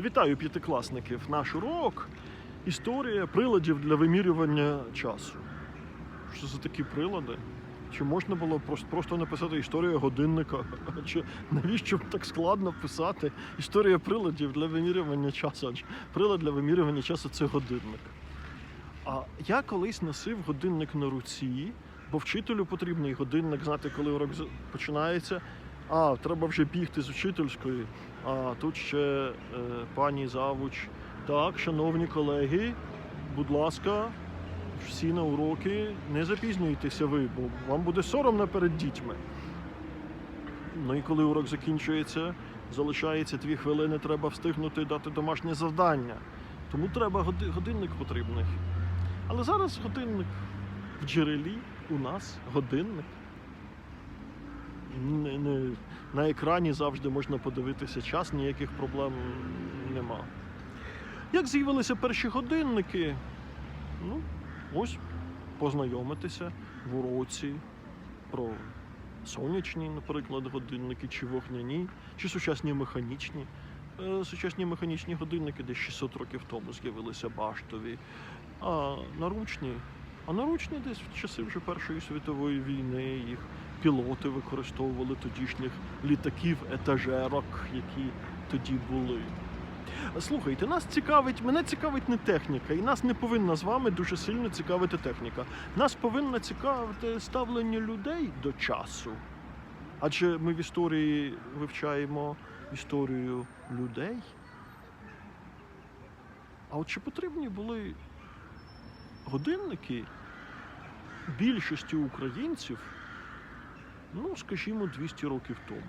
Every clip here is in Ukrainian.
Вітаю п'ятикласників. Наш урок історія приладів для вимірювання часу. Що за такі прилади? Чи можна було просто, написати історія годинника? Чи навіщо так складно писати історія приладів для вимірювання часу? Прилад для вимірювання часу це годинник. А я колись носив годинник на руці, бо вчителю потрібний годинник знати, коли урок починається. А, треба вже бігти з вчительської. А тут ще е, пані завуч. Так, шановні колеги, будь ласка, всі на уроки, не запізнюйтеся ви, бо вам буде соромно перед дітьми. Ну і коли урок закінчується, залишається дві хвилини, треба встигнути дати домашнє завдання. Тому треба годи- годинник потрібний. Але зараз годинник в джерелі у нас годинник. На екрані завжди можна подивитися час, ніяких проблем нема. Як з'явилися перші годинники? Ну, ось познайомитися в уроці про сонячні, наприклад, годинники, чи вогняні, чи сучасні механічні. Е, Сучасні механічні годинники десь 600 років тому з'явилися баштові, а наручні, а наручні десь в часи вже Першої світової війни їх пілоти використовували тодішніх літаків, етажерок, які тоді були. Слухайте, нас цікавить, мене цікавить не техніка, і нас не повинна з вами дуже сильно цікавити техніка. Нас повинна цікавити ставлення людей до часу. Адже ми в історії вивчаємо історію людей. А от чи потрібні були годинники більшості українців, ну, скажімо, 200 років тому?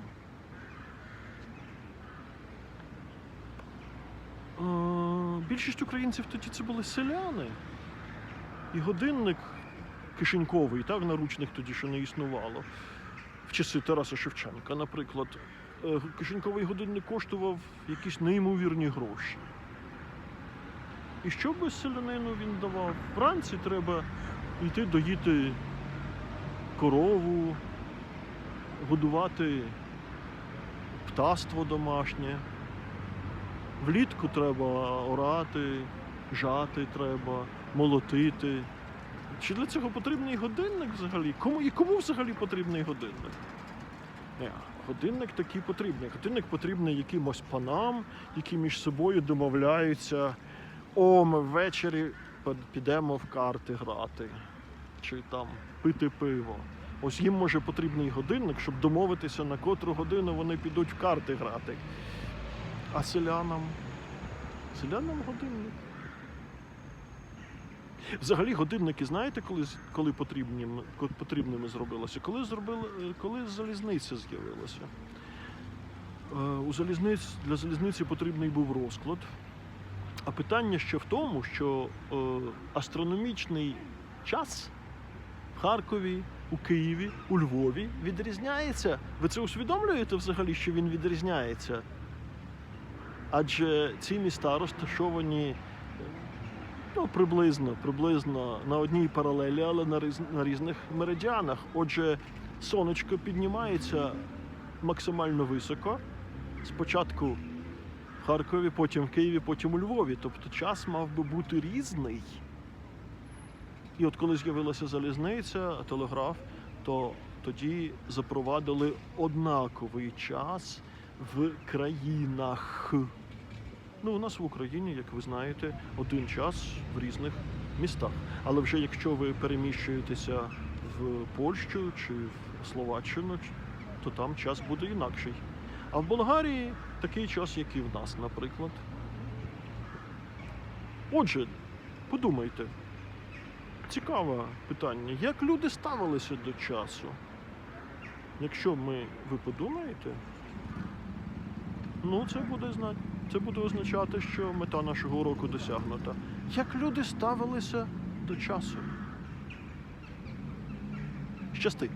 Більшість українців тоді це були селяни. І годинник кишеньковий, так, наручних тоді ще не існувало. В часи Тараса Шевченка, наприклад, е, кишеньковий годинник коштував якісь неймовірні гроші. І що би селянину він давав? Вранці треба йти доїти корову, годувати птаство домашнє. Влітку треба орати, жати треба, молотити. Чи для цього потрібний годинник взагалі? Кому і кому взагалі потрібний годинник? Ні, годинник такий потрібний. Годинник потрібний якимось панам, які між собою домовляються. О, ми ввечері підемо в карти грати, чи там пити пиво. Ось їм може потрібний годинник, щоб домовитися, на котру годину вони підуть в карти грати. А селянам? Селянам годинник. Взагалі годинники, знаєте, коли, коли ко- потрібними зробилося? Коли, зробили, е, коли залізниця з'явилася? Е, У залізниць, для залізниці потрібний був розклад. А питання ще в тому, що е, астрономічний час Харкові, у Києві, у Львові відрізняється. Ви це усвідомлюєте взагалі, що він відрізняється? Адже ці міста розташовані ну, приблизно, приблизно на одній паралелі, але на, різ, на різних меридіанах. Отже, сонечко піднімається максимально високо. Спочатку в Харкові, потім в Києві, потім у Львові. Тобто час мав би бути різний. І от коли з'явилася залізниця, телеграф, то тоді запровадили однаковий час в країнах. Ну, у нас в Україні, як ви знаєте, один час в різних містах. Але вже якщо ви переміщуєтеся в Польщу чи в Словаччину, то там час буде інакший. А в Болгарії такий час, як і в нас, наприклад. Отже, подумайте, цікаве питання, як люди ставилися до часу? Якщо ми, ви подумаєте, ну це буде знати. це буде означати, що мета нашого уроку досягнута. Як люди ставилися до часу? Щасти!